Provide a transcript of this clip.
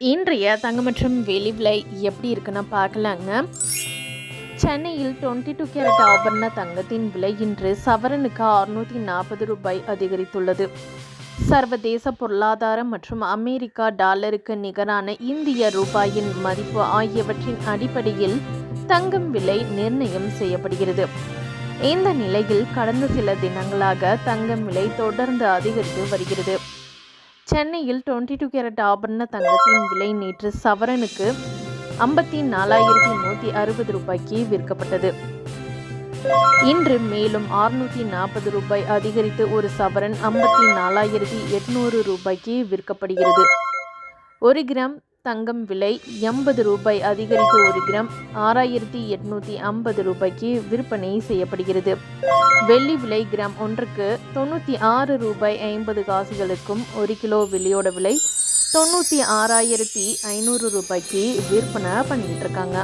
இன்றைய தங்க மற்றும் வெளி விலை எப்படி இருக்குன்னு பார்க்கலாங்க. சென்னையில் டுவெண்ட்டி டூ கேரட் ஆபரண தங்கத்தின் விலை இன்று சவரனுக்கு அறுநூற்றி நாற்பது ரூபாய் அதிகரித்துள்ளது. சர்வதேச பொருளாதாரம் மற்றும் அமெரிக்கா டாலருக்கு நிகரான இந்திய ரூபாயின் மதிப்பு ஆகியவற்றின் அடிப்படையில் தங்கம் விலை நிர்ணயம் செய்யப்படுகிறது. இந்த நிலையில் கடந்த சில தினங்களாக தங்கம் விலை தொடர்ந்து அதிகரித்து வருகிறது. சென்னையில் டுவெண்ட்டி டூ கேரட் ஆபரண தங்கத்தின் விலை நேற்று சவரனுக்கு ஐம்பத்தி நாலாயிரத்தி நூற்றி அறுபது ரூபாய்க்கு விற்கப்பட்டது. இன்று மேலும் அறுநூற்றி நாற்பது ரூபாய் அதிகரித்து ஒரு சவரன் ஐம்பத்தி நாலாயிரத்தி எட்நூறு ரூபாய்க்கு விற்கப்படுகிறது. ஒரு கிராம் தங்கம் விலை எண்பது ரூபாய் அதிகரித்து ஒரு கிராம் ஆறாயிரத்தி எட்நூற்றி ஐம்பது ரூபாய்க்கு விற்பனை செய்யப்படுகிறது. வெள்ளி விலை கிராம் ஒன்றுக்கு தொண்ணூற்றி ஆறு ரூபாய் ஐம்பது காசுகளுக்கும் ஒரு கிலோ வெள்ளியோட விலை தொண்ணூற்றி ஆறாயிரத்தி ஐநூறு ரூபாய்க்கு விற்பனை பண்ணிட்டு இருக்காங்க.